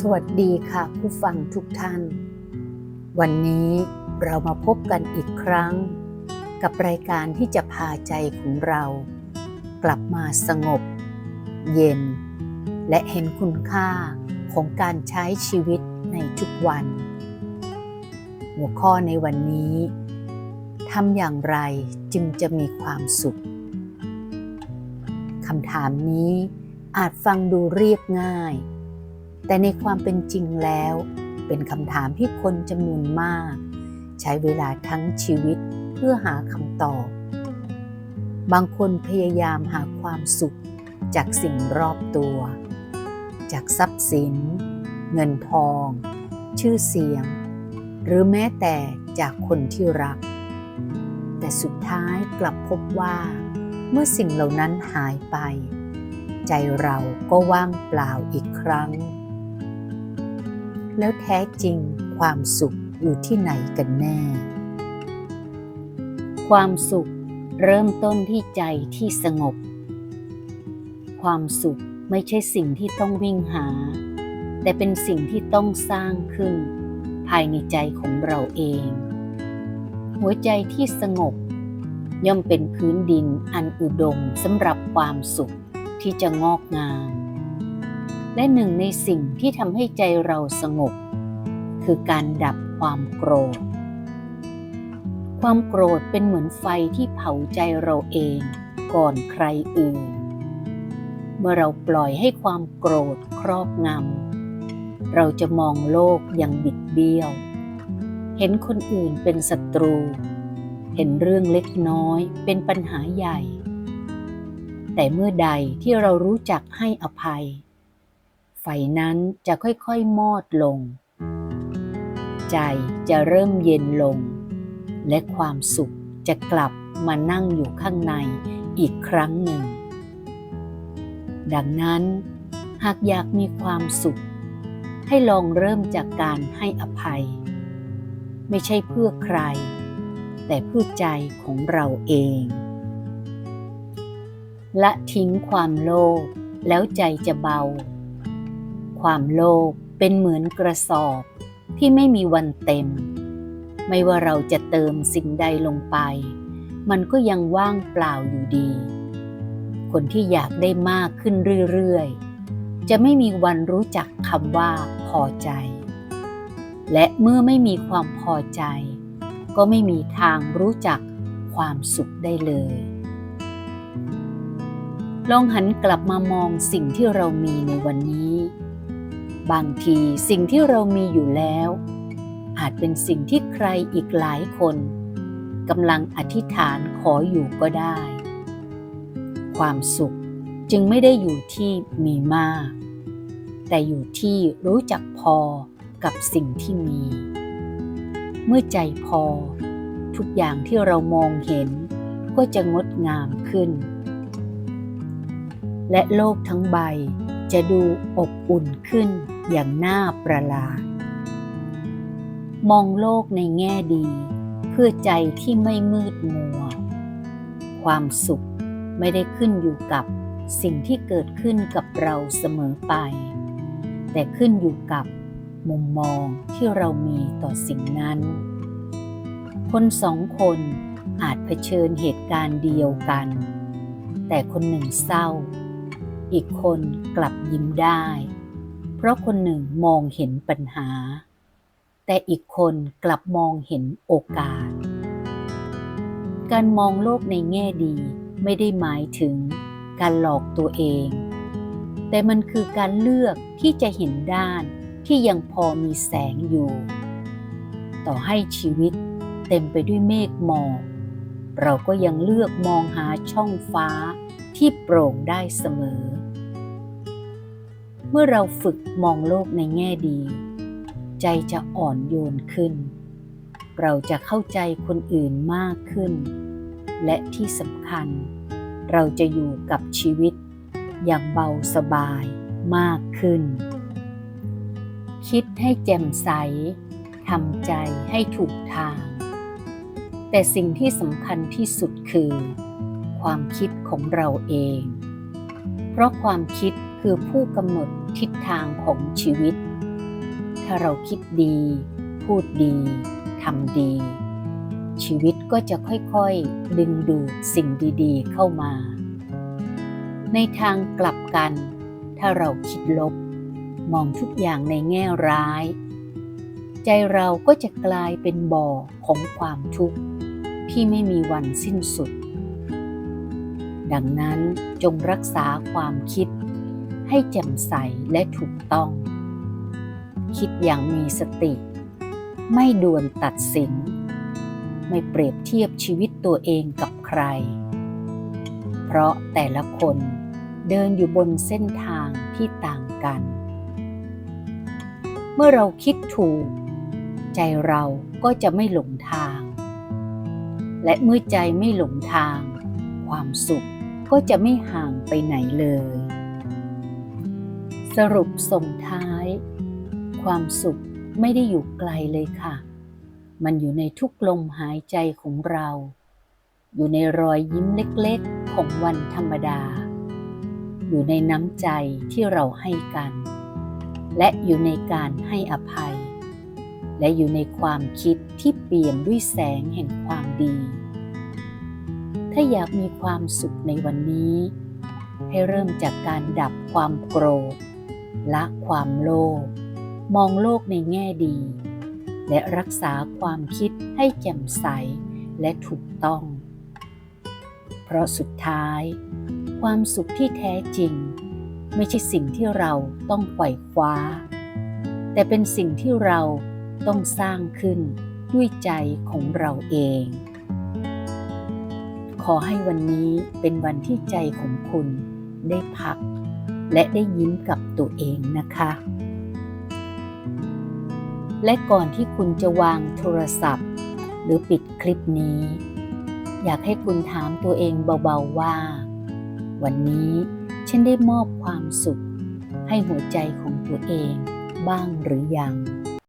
สวัสดีค่ะผู้ฟังทุกท่าน วันนี้เรามาพบกันอีกครั้ง กับรายการที่จะพาใจของเรา กลับมาสงบ เย็น และเห็นคุณค่าของการใช้ชีวิตในทุกวัน หัวข้อในวันนี้ทำอย่างไรจึงจะมีความสุขคำถามนี้อาจฟังดูเรียบง่าย แต่ในความเป็นจริงแล้ว เป็นคำถามที่คนจำนวนมาก ใช้เวลาทั้งชีวิตเพื่อหาคำตอบ บางคนพยายามหาความสุขจากสิ่งรอบตัว จากทรัพย์สิน เงินทอง ชื่อเสียง หรือแม้แต่จากคนที่รัก แต่สุดท้ายกลับพบว่าเมื่อสิ่งเหล่านั้นหายไป ใจเราก็ว่างเปล่าอีกครั้ง แล้วแท้จริงความสุขอยู่ที่ไหนกันแน่ ความสุขเริ่มต้นที่ใจที่สงบ ความสุขไม่ใช่สิ่งที่ต้องวิ่งหา แต่เป็นสิ่งที่ต้องสร้างขึ้น ภายในใจของเราเอง หัวใจที่สงบ ย่อมเป็นพื้นดินอันอุดมสำหรับความสุขที่จะงอกงาม และหนึ่งในสิ่งที่ทำให้ใจเราสงบ คือการดับความโกรธ ความโกรธเป็นเหมือนไฟที่เผาใจเราเองก่อนใครอื่น เมื่อเราปล่อยให้ความโกรธครอบงำ เราจะมองโลกอย่างบิดเบี้ยว เห็นคนอื่นเป็นศัตรู เห็นเรื่องเล็กน้อยเป็นปัญหาใหญ่ แต่เมื่อใดที่เรารู้จักให้อภัย ไฟนั้นจะค่อยๆมอดลง ใจจะเริ่มเย็นลง และความสุขจะกลับมานั่งอยู่ข้างในอีกครั้งหนึ่ง ดังนั้น หากอยากมีความสุข ให้ลองเริ่มจากการให้อภัย ไม่ใช่เพื่อใคร แต่เพื่อใจของเราเองและทิ้งความโลภแล้วใจจะเบา ความโลภเป็นเหมือนกระสอบที่ไม่มีวันเต็ม ไม่ว่าเราจะเติมสิ่งใดลงไป มันก็ยังว่างเปล่าอยู่ดี คนที่อยากได้มากขึ้นเรื่อยๆ จะไม่มีวันรู้จักคำว่าพอใจ และเมื่อไม่มีความพอใจ ก็ไม่มีทางรู้จักความสุขได้เลย ลองหันกลับมามองสิ่งที่เรามีในวันนี้ บางทีสิ่งที่เรามีอยู่แล้ว อาจเป็นสิ่งที่ใครอีกหลายคนกำลังอธิษฐานขออยู่ก็ได้ ความสุขจึงไม่ได้อยู่ที่มีมาก แต่อยู่ที่รู้จักพอกับสิ่งที่มี เมื่อใจพอ ทุกอย่างที่เรามองเห็นก็จะงดงามขึ้น และโลกทั้งใบจะดูอบอุ่นขึ้น อย่างน่าประหลาด มองโลกในแง่ดี เพื่อใจที่ไม่มืดมัว ความสุขไม่ได้ขึ้นอยู่กับสิ่งที่เกิดขึ้นกับเราเสมอไป แต่ขึ้นอยู่กับมุมมองที่เรามีต่อสิ่งนั้น คนสองคนอาจเผชิญเหตุการณ์เดียวกัน แต่คนหนึ่งเศร้า อีกคนกลับยิ้มได้ ราะคนหนึ่งมองเห็นปัญหา แต่อีกคนกลับมองเห็นโอกาส การมองโลกในแง่ดีไม่ได้หมายถึงการหลอกตัวเอง แต่มันคือการเลือกที่จะเห็นด้านที่ยังพอมีแสงอยู่ ต่อให้ชีวิตเต็มไปด้วยเมฆหมอกเราก็ยังเลือกมองหาช่องฟ้าที่โปร่งได้เสมอ มื่อเราฝึกมองโลกในแง่ดี ใจจะอ่อนโยนขึ้น เราจะเข้าใจคนอื่นมากขึ้น และที่สำคัญ เราจะอยู่กับชีวิต อย่างเบาสบายมากขึ้น คิดให้แจ่มใสทำใจให้ถูกทาง แต่สิ่งที่สำคัญที่สุดคือ ความคิดของเราเอง เพราะความคิด คือผู้กำหนดทิศทางของชีวิต ถ้าเราคิดดี พูดดีทำดี ชีวิตก็จะค่อยๆ ดึงดูดสิ่งดีๆ เข้ามา ในทางกลับกัน ถ้าเราคิดลบ มองทุกอย่างในแง่ร้าย ใจเราก็จะกลายเป็นบ่อของความทุกข์ที่ไม่มีวันสิ้นสุด ดังนั้นจงรักษาความคิด ให้แจ่มใสและถูกต้อง คิดอย่างมีสติ ไม่ด่วนตัดสิน ไม่เปรียบเทียบชีวิตตัวเองกับใคร เพราะแต่ละคนเดินอยู่บนเส้นทางที่ต่างกัน เมื่อเราคิดถูก ใจเราก็จะไม่หลงทาง และเมื่อใจไม่หลงทาง ความสุขก็จะไม่ห่างไปไหนเลย สรุปส่งท้าย ความสุขไม่ได้อยู่ไกลเลยค่ะ มันอยู่ในทุกลมหายใจของเรา อยู่ในรอยยิ้มเล็กๆของวันธรรมดา อยู่ในน้ำใจที่เราให้กัน และอยู่ในการให้อภัย และอยู่ในความคิดที่เปี่ยมด้วยแสงแห่งความดี ถ้าอยากมีความสุขในวันนี้ ให้เริ่มจากการดับความโกรธ ละความโลภมองโลกในแง่ดี และรักษาความคิดให้แจ่มใสและถูกต้อง เพราะสุดท้าย ความสุขที่แท้จริง ไม่ใช่สิ่งที่เราต้องไขว่คว้า แต่เป็นสิ่งที่เราต้องสร้างขึ้นด้วยใจของเราเอง ขอให้วันนี้เป็นวันที่ใจของคุณได้พัก และได้ยิ้มกับตัวเองนะคะ และก่อนที่คุณจะวางโทรศัพท์ หรือปิดคลิปนี้ อยากให้คุณถามตัวเองเบาๆว่า วันนี้ฉันได้มอบความสุขให้หัวใจของตัวเองบ้างหรือยัง